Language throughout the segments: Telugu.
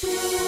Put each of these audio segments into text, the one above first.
Shoot.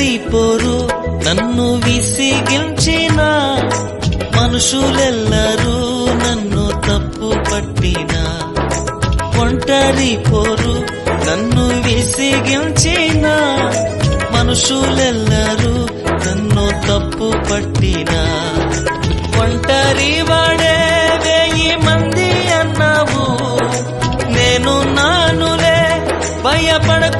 ఒంటరి పోరు నన్ను విసిగించిన మనుషులెల్లరూ నన్ను తప్పు పట్టిన. ఒంటరి పోరు నన్ను విసిగించిన మనుషులెల్లరూ నన్ను తప్పు పట్టిన. ఒంటరి వాడే వెయ్యి మంది అన్నావు నేను నానులే భయపడకు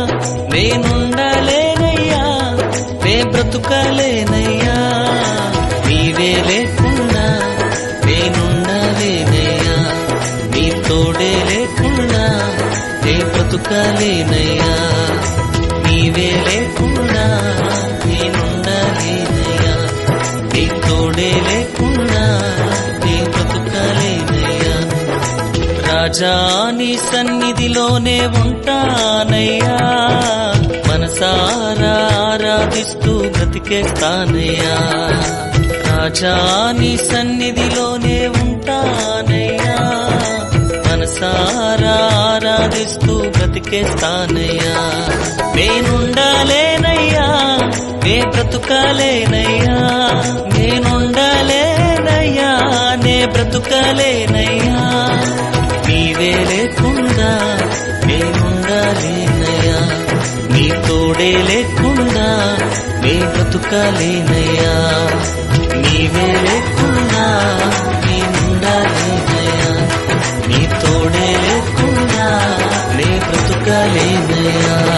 నేనుండలేనయ్యా నే బ్రతుకలేనయ్యా. నీవే లేకుండా నేనుండలేనయ్యా. నీ తోడే లేకుండా నే బ్రతుకలేనయ్యా. నీవే లేకుండా నేనుండలేనయ్యా. నీ తోడే లేకుండా నే బ్రతుకలేనయ్యా. రాజా నీ సన్నిధిలోనే ఉంటానయ్యా. మనసారా ఆరాధిస్తూ బ్రతికేస్తానయ్యా రాజా నీ సన్నిధిలోనే ఉంటానయ్యా. మనసారా ఆరాధిస్తూ బ్రతికేస్తానయ్యా నేనుండలేనయ్యా నే బ్రతుకాలేనయ్యా. నేనుండాలేనయ్యా తోడే లేకుండా నే బ్రతుకాలేనయ్యా నీవే లేకుండా మీ నేనుండాలేనయ్యా నీ తోడే లేకుండా నే బ్రతుకాలేనయ్యా.